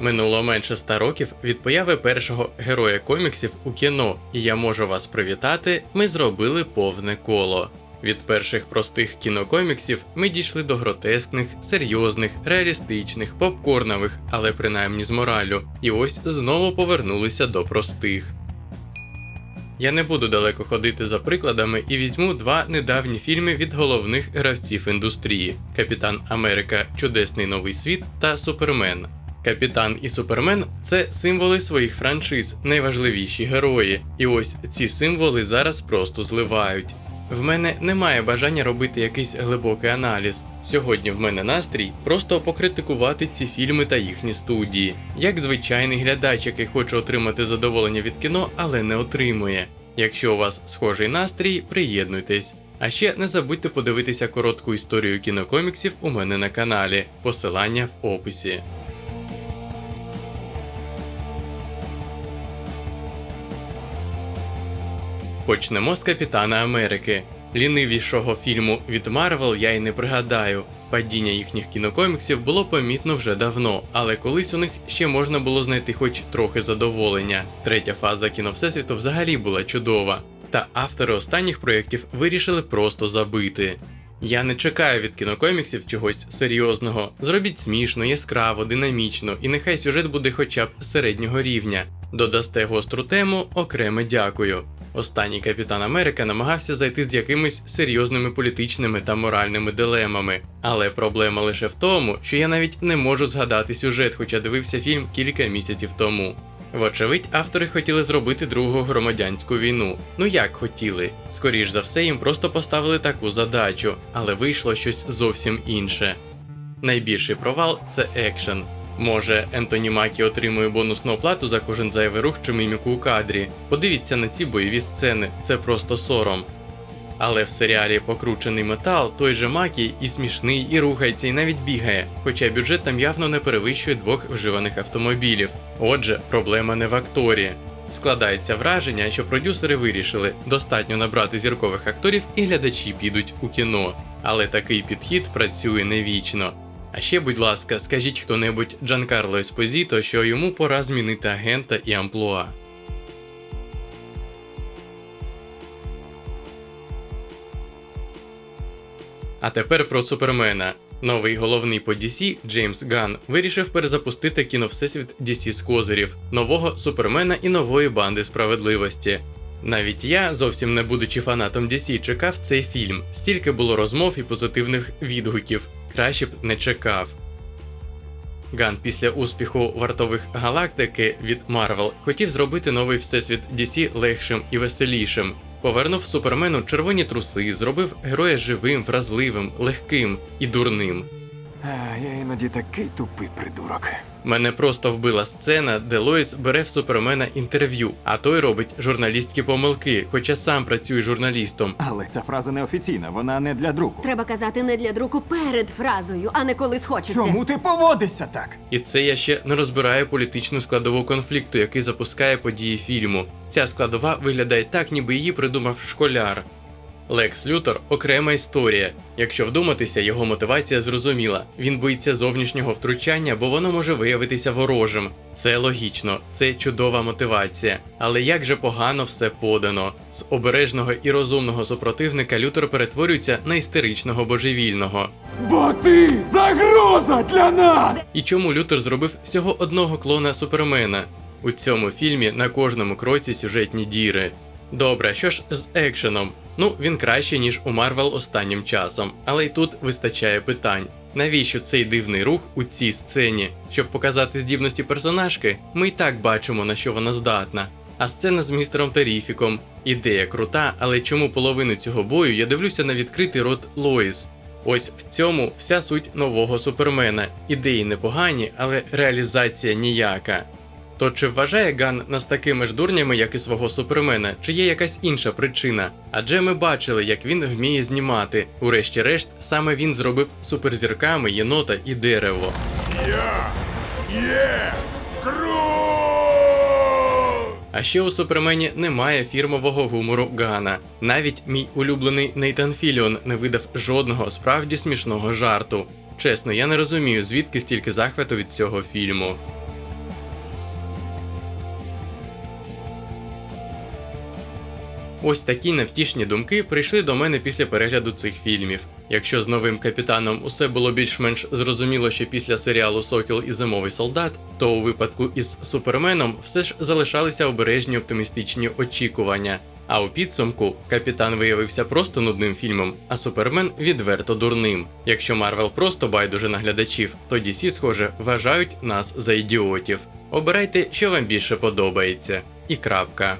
Минуло менше 100 років від появи першого героя коміксів у кіно, і я можу вас привітати. Ми зробили повне коло. Від перших простих кінокоміксів ми дійшли до гротескних, серйозних, реалістичних, попкорнових, але принаймні з моралю. І ось знову повернулися до простих. Я не буду далеко ходити за прикладами і візьму два недавні фільми від головних гравців індустрії: Капітан Америка Чудесний новий світ та Супермен. Капітан і Супермен це символи своїх франшиз, найважливіші герої. І ось ці символи зараз просто зливають. В мене немає бажання робити якийсь глибокий аналіз. Сьогодні в мене настрій просто покритикувати ці фільми та їхні студії, як звичайний глядач, який хоче отримати задоволення від кіно, але не отримує. Якщо у вас схожий настрій, приєднуйтесь. А ще не забудьте подивитися коротку історію кінокоміксів у мене на каналі, посилання в описі. Почнемо з Капітана Америки. Лінивішого фільму від Марвел я й не пригадаю. Падіння їхніх кінокоміксів було помітно вже давно, але колись у них ще можна було знайти хоч трохи задоволення. Третя фаза кіно Всесвіту взагалі була чудова. Та автори останніх проєктів вирішили просто забити. Я не чекаю від кінокоміксів чогось серйозного. Зробіть смішно, яскраво, динамічно, і нехай сюжет буде хоча б середнього рівня. Додасте гостру тему, окреме дякую. Останній капітан Америка намагався зайти з якимись серйозними політичними та моральними дилемами. Але проблема лише в тому, що я навіть не можу згадати сюжет, хоча дивився фільм кілька місяців тому. Вочевидь, автори хотіли зробити другу громадянську війну. Ну як хотіли? Скоріш за все, їм просто поставили таку задачу, але вийшло щось зовсім інше. Найбільший провал це екшен. Може, Ентоні Макі отримує бонусну оплату за кожен зайвий рух чи міміку у кадрі. Подивіться на ці бойові сцени, це просто сором. Але в серіалі Покручений метал той же Макі і смішний, і рухається, і навіть бігає, хоча бюджет там явно не перевищує двох вживаних автомобілів. Отже, проблема не в акторі. Складається враження, що продюсери вирішили достатньо набрати зіркових акторів і глядачі підуть у кіно. Але такий підхід працює не вічно. А ще, будь ласка, скажіть хто-небудь Джанкарло Еспозіто, що йому пора змінити агента і амплуа. А тепер про Супермена. Новий головний по DC Джеймс Ганн вирішив перезапустити кіно Всесвіт DC з козирів, нового Супермена і нової банди справедливості. Навіть я, зовсім не будучи фанатом DC, чекав цей фільм. Стільки було розмов і позитивних відгуків. Краще б не чекав. Ган після успіху вартових галактики від Марвел хотів зробити новий всесвіт DC легшим і веселішим. Повернув супермену червоні труси, зробив героя живим, вразливим, легким і дурним. А, я іноді такий тупий придурок. Мене просто вбила сцена, де Лоїс бере в супермена інтерв'ю, а той робить журналістські помилки, хоча сам працює журналістом. Але ця фраза неофіційна, вона не для друку. Треба казати не для друку перед фразою, а не коли схочеться. Чому ти поводишся так? І це я ще не розбираю політичну складову конфлікту, який запускає події фільму. Ця складова виглядає так, ніби її придумав школяр. Лекс Лютер окрема історія. Якщо вдуматися, його мотивація зрозуміла. Він боїться зовнішнього втручання, бо воно може виявитися ворожим. Це логічно, це чудова мотивація. Але як же погано все подано. З обережного і розумного супротивника Лютер перетворюється на істеричного божевільного. Бо ти загроза для нас! І чому Лютер зробив всього одного клона Супермена? У цьому фільмі на кожному кроці сюжетні діри. Добре, що ж з екшеном? Ну, він краще, ніж у Марвел останнім часом, але й тут вистачає питань. Навіщо цей дивний рух у цій сцені? Щоб показати здібності персонажки, ми й так бачимо, на що вона здатна. А сцена з містером Теріфіком. Ідея крута, але чому половину цього бою я дивлюся на відкритий рот Лоїс? Ось в цьому вся суть нового супермена. Ідеї непогані, але реалізація ніяка. То чи вважає Ган нас такими ж дурнями, як і свого супермена, чи є якась інша причина? Адже ми бачили, як він вміє знімати. Урешті-решт, саме він зробив суперзірками єнота і дерево. Я є! А ще у супермені немає фірмового гумору Гана. Навіть мій улюблений Нейтан Філіон не видав жодного справді смішного жарту. Чесно, я не розумію, звідки стільки захвату від цього фільму. Ось такі невтішні думки прийшли до мене після перегляду цих фільмів. Якщо з новим капітаном усе було більш-менш зрозуміло, що після серіалу Сокіл і Зимовий солдат, то у випадку із Суперменом все ж залишалися обережні оптимістичні очікування. А у підсумку капітан виявився просто нудним фільмом, а Супермен відверто дурним. Якщо Марвел просто байдуже на глядачів, то DC, схоже, вважають нас за ідіотів. Обирайте, що вам більше подобається. І крапка.